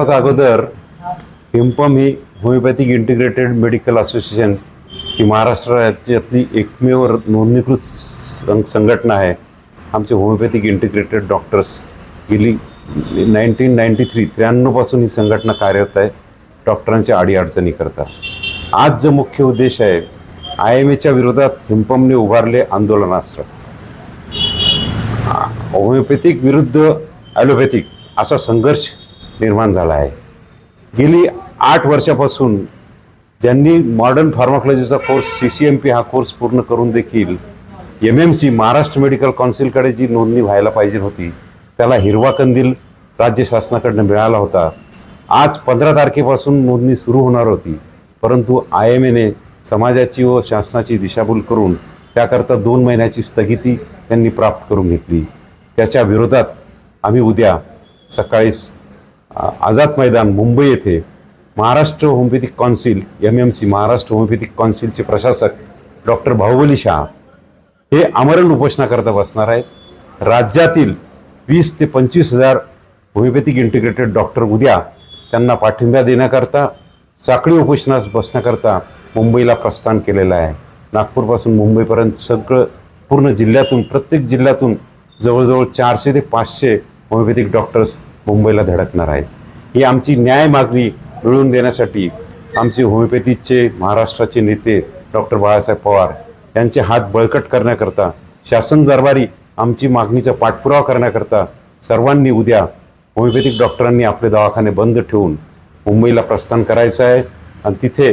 सर्वात अगोदर हिमपम ही होमिओपॅथिक इंटिग्रेटेड मेडिकल असोसिएशन ही महाराष्ट्र राज्यातली एकमेव नोंदणीकृत सं- संघटना आहे. आमचे होमिओपॅथिक इंटिग्रेटेड डॉक्टर्स. गेली नाईन्टीन नाईन्टी थ्री त्र्याण्णवपासून ही संघटना कार्यरत आहे. डॉक्टरांच्या अडीअडचणी करता आज जो मुख्य उद्देश आहे आय एम एच्या विरोधात हिमपमने उभारले आंदोलनास्त्र. होमिओपॅथिक विरुद्ध ॲलोपॅथिक असा संघर्ष निर्माण झाला आहे. गेली आठ वर्षापासून ज्यांनी modern फार्माकॉलॉजीचा course C C M P हा कोर्स पूर्ण करून देखील M M C Maharashtra medical काउन्सिलकडे जी नोंदणी व्हायला पाहिजे होती त्याला हिरवा कंदील राज्य शासनाकडनं मिळाला होता. आज पंधरा तारखेपासून नोंदणी सुरू होणार होती परंतु आय एम एने समाजाची व शासनाची दिशाभूल करून त्याकरता दोन महिन्याची स्थगिती त्यांनी प्राप्त करून घेतली. त्याच्या विरोधात आम्ही उद्या सकाळीस आझाद मैदान मुंबई येथे Maharashtra homeopathic council M M C Maharashtra homeopathic कौन्सिलचे प्रशासक डॉक्टर बाहुबली शहा हे आमरण उपोषणाकरता बसणार आहेत. राज्यातील वीस ते पंचवीस हजार होमिओपॅथिक इंटिग्रेटेड डॉक्टर उद्या त्यांना पाठिंबा देण्याकरता साखळी उपोषणास बसण्याकरता मुंबईला प्रस्थान केलेलं आहे. नागपूरपासून मुंबईपर्यंत सगळं पूर्ण जिल्ह्यातून प्रत्येक जिल्ह्यातून जवळजवळ चारशे ते पाचशे होमिओपॅथिक डॉक्टर्स मुंबईला धडकणार आहेत. ही आमची न्याय मागणी मिळवून देण्यासाठी आमचे होमिओपॅथीचे महाराष्ट्राचे नेते डॉक्टर बाळासाहेब पवार यांचे हात बळकट करण्याकरता शासन दरबारी आमची मागणीचा पाठपुरावा करण्याकरता सर्वांनी उद्या होमिओपॅथिक डॉक्टरांनी आपले दवाखाने बंद ठेवून मुंबईला प्रस्थान करायचं आहे. आणि तिथे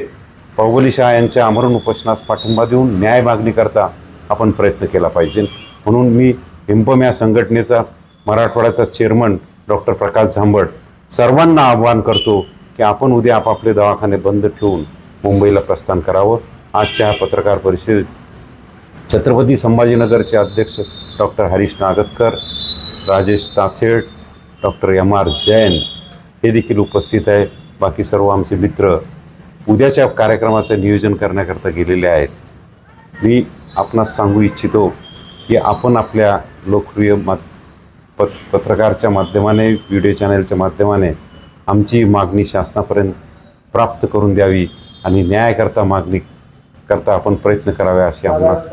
बाहुबली शाह यांच्या आमरण उपोषणास पाठिंबा देऊन न्याय मागणीकरता आपण प्रयत्न केला पाहिजे. म्हणून मी हिंपम या संघटनेचा मराठवाड्याचा चेअरमन डॉक्टर प्रकाश झांबड सर्वांना आवाहन करतो की आपण उद्या आपापले दवाखाने बंद ठेवून मुंबईला प्रस्थान करावं. आजच्या पत्रकार परिषदेत छत्रपती संभाजीनगरचे अध्यक्ष doctor Harish Nagatkar Rajesh Tathed doctor M R Jain हे देखील उपस्थित आहे. बाकी सर्व आमचे मित्र उद्याच्या कार्यक्रमाचं नियोजन करण्याकरता गेलेले आहेत. मी आपणास सांगू इच्छितो की आपण आपल्या लोकप्रिय मात पत पत्रकारच्या माध्यमाने व्हिडिओ चॅनलच्या माध्यमाने आमची मागणी शासनापर्यंत प्राप्त करून द्यावी आणि न्यायाकरता मागणी करता आपण प्रयत्न करावे अशी आपणास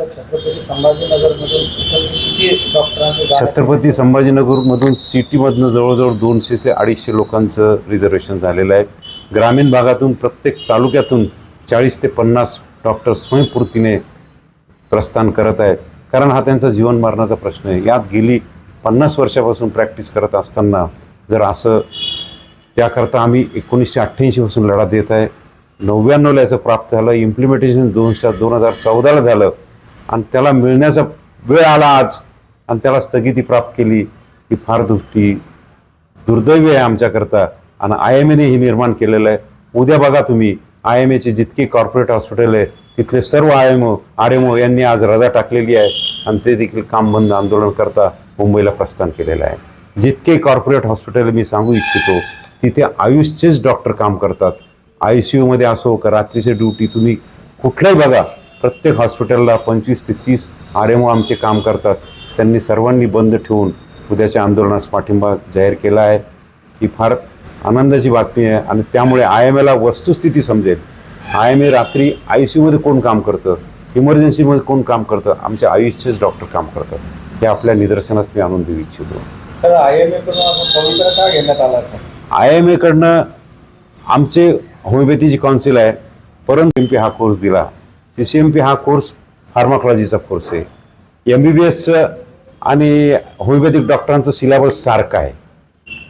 छत्रपती संभाजीनगरमधून सिटीमधनं जवळजवळ दोनशे ते अडीचशे लोकांचं रिझर्वेशन झालेलं आहे. ग्रामीण भागातून प्रत्येक तालुक्यातून चाळीस ते पन्नास डॉक्टर स्वयंपूर्तीने प्रस्थान करत आहेत. कारण हा त्यांचा जीवन मरणाचा प्रश्न आहे. यात गेली पन्नास वर्षापासून प्रॅक्टिस करत असताना जर असं त्याकरता आम्ही एकोणीसशे अठ्ठ्याऐंशीपासून लढा देत आहे. नव्याण्णवला याचं प्राप्त झालं इम्प्लिमेंटेशन दोनशे दोन हजार चौदाला झालं. आणि त्याला मिळण्याचा वेळ आला आज. आणि त्याला स्थगिती प्राप्त केली. ही फार दुष्टी दुर्दैवी आहे आमच्याकरता. आणि आय एम एने हे निर्माण केलेलं आहे. उद्या बघा तुम्ही आय एम एचे जितके कॉर्पोरेट हॉस्पिटल आहे तिथले सर्व I M O R M O यांनी आज रजा टाकलेली आहे. आणि ते देखील काम बंद आंदोलन करता. मुंबईला प्रस्थान केलेलं आहे. जितके कॉर्पोरेट हॉस्पिटल मी सांगू इच्छितो तिथे आयुषचेच डॉक्टर काम करतात. आय सी यूमध्ये असो का रात्रीचे ड्युटी तुम्ही कुठलाही बघा प्रत्येक हॉस्पिटलला पंचवीस ते तीस आर एम ओ आमचे काम करतात. त्यांनी सर्वांनी बंद ठेवून उद्याच्या आंदोलनास पाठिंबा जाहीर केला आहे. ही फार आनंदाची बातमी आहे आणि त्यामुळे आय एम एला वस्तुस्थिती समजेल. आय एम ए रात्री आय सी यूमध्ये कोण काम करतं? इमर्जन्सीमध्ये कोण काम करतं? आमच्या आयुषचेच डॉक्टर काम करतात. हे आपल्या निदर्शनास मी आणून देऊ इच्छितो. तर आय एम ए कडून आपण पवित्र का घेण्यात आला सर? आय एम एकडनं आमचे होमिओपॅथीची काउन्सिल आहे. परंतु एम पी हा कोर्स दिला. सी सी एम पी हा कोर्स फार्माकॉलॉजीचा कोर्स आहे. एम बी बी एसचं आणि होमिओपॅथिक डॉक्टरांचं सिलेबस सारखं आहे.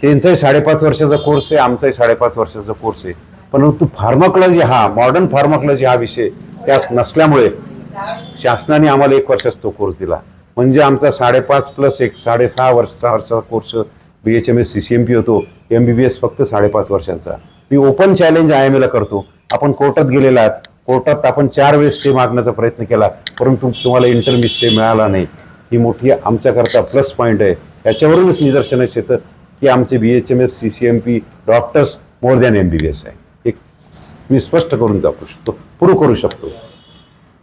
त्यांचाही साडेपाच वर्षाचा कोर्स आहे आमचाही साडेपाच वर्षाचा कोर्स आहे. परंतु फार्माकॉलॉजी हा मॉडर्न फार्माकॉलॉजी हा विषय त्यात नसल्यामुळे शासनाने आम्हाला एक वर्षाचा तो कोर्स दिला. म्हणजे आमचा साडेपाच प्लस एक साडेसहा वर्ष सहा वर्षाचा course B H M S C C M P होतो. एम बी बी एस फक्त साडेपाच वर्षांचा. मी ओपन चॅलेंज आय एम एला करतो. आपण कोर्टात गेलेला आहात. कोर्टात आपण चार वेळेस स्टे मागण्याचा प्रयत्न केला. परंतु तुम्हाला इंटरमी स्टे मिळाला नाही. ही मोठी आमच्याकरता प्लस पॉईंट आहे. याच्यावरूनच निदर्शनास येतं की आमचे B H M S C C M P doctors more than M B B S आहे. एक मी स्पष्ट करून दाखवू शकतो. पुरू करू शकतो.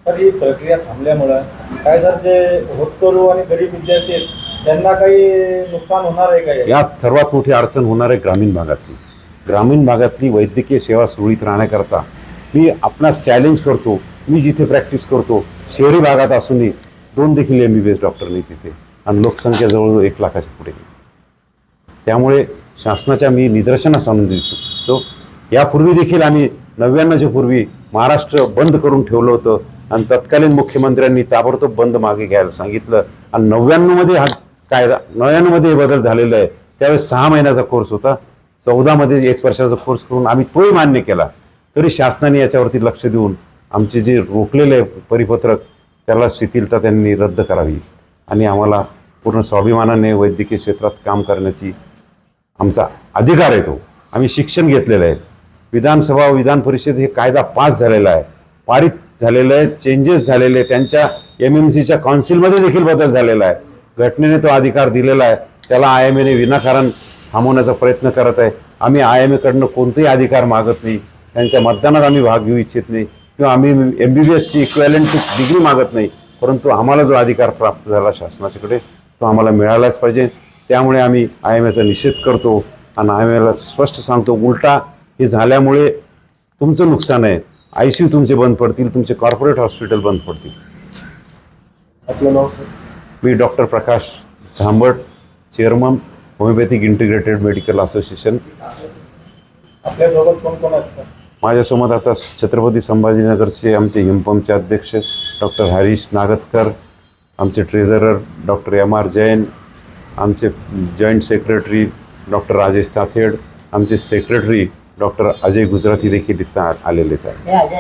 तर ही प्रक्रिया थांबल्यामुळं काय जर जे होतकरू आणि गरीब विद्यार्थी आहेत त्यांना काही नुकसान होणार आहे का यात? सर्वात मोठी अडचण होणार आहे ग्रामीण भागातली. ग्रामीण भागातली वैद्यकीय सेवा सुरळीत राहण्याकरता मी आपणास चॅलेंज करतो मी जिथे प्रॅक्टिस करतो शहरी भागात असूनही दोन देखील M B B S doctor नाही तिथे आणि लोकसंख्या जवळजवळ एक लाखाच्या पुढे. त्यामुळे शासनाच्या मी निदर्शनास आणून देऊ इच्छितो यापूर्वी देखील आम्ही नव्याण्णवच्या पूर्वी महाराष्ट्र बंद करून ठेवलं होतं. आणि तत्कालीन मुख्यमंत्र्यांनी ताबडतोब बंद मागे घ्यायला सांगितलं. आणि नव्याण्णवमध्ये हा कायदा नव्याण्णवमध्ये हे बदल झालेला आहे. त्यावेळेस सहा महिन्याचा कोर्स होता. चौदामध्ये एक वर्षाचा कोर्स करून आम्ही तोही मान्य केला. तरी शासनाने याच्यावरती लक्ष देऊन आमचे जे रोखलेले आहे परिपत्रक त्याला शिथिलता त्यांनी रद्द करावी. आणि आम्हाला पूर्ण स्वाभिमानाने वैद्यकीय क्षेत्रात काम करण्याची आमचा अधिकार आहे तो. आम्ही शिक्षण घेतलेलं आहे. विधानसभा व विधान परिषद हे कायदा पास झालेला आहे. पारित झालेलं आहे चेंजेस झालेले आहे. त्यांच्या एम एम सीच्या कौन्सिलमध्ये देखील बदल झालेला आहे. घटनेने तो अधिकार दिलेला आहे. त्याला आय एम एने विनाकारण थांबवण्याचा प्रयत्न करत आहे. आम्ही आय एम एकडनं कोणतेही अधिकार मागत नाही. त्यांच्या मतदानात आम्ही भाग घेऊ इच्छित नाही. किंवा आम्ही एम बी बी एसची इक्वेलंट डिग्री मागत नाही. परंतु आम्हाला जो अधिकार प्राप्त झाला शासनाच्याकडे तो आम्हाला मिळालाच पाहिजे. त्यामुळे आम्ही आय एम एचा निषेध करतो. आणि आय एम एला स्पष्ट सांगतो उलटा हे झाल्यामुळे तुमचं नुकसान आहे. आय सी यू तुमचे बंद पडतील तुमचे कॉर्पोरेट हॉस्पिटल बंद पडतील. आपलं नाव मी doctor Prakash Zambat chairman homeopathic integrated medical association. आपल्यासोबत कोण कोण माझ्यासोबत आता छत्रपती संभाजीनगरचे आमचे हिमपमचे अध्यक्ष डॉक्टर हरीश नागतकर आमचे treasurer doctor M R Jain आमचे joint secretary doctor Rajesh Tathed आमचे सेक्रेटरी डॉक्टर अजय गुजराती देखील इथं आलेलेच आहेत.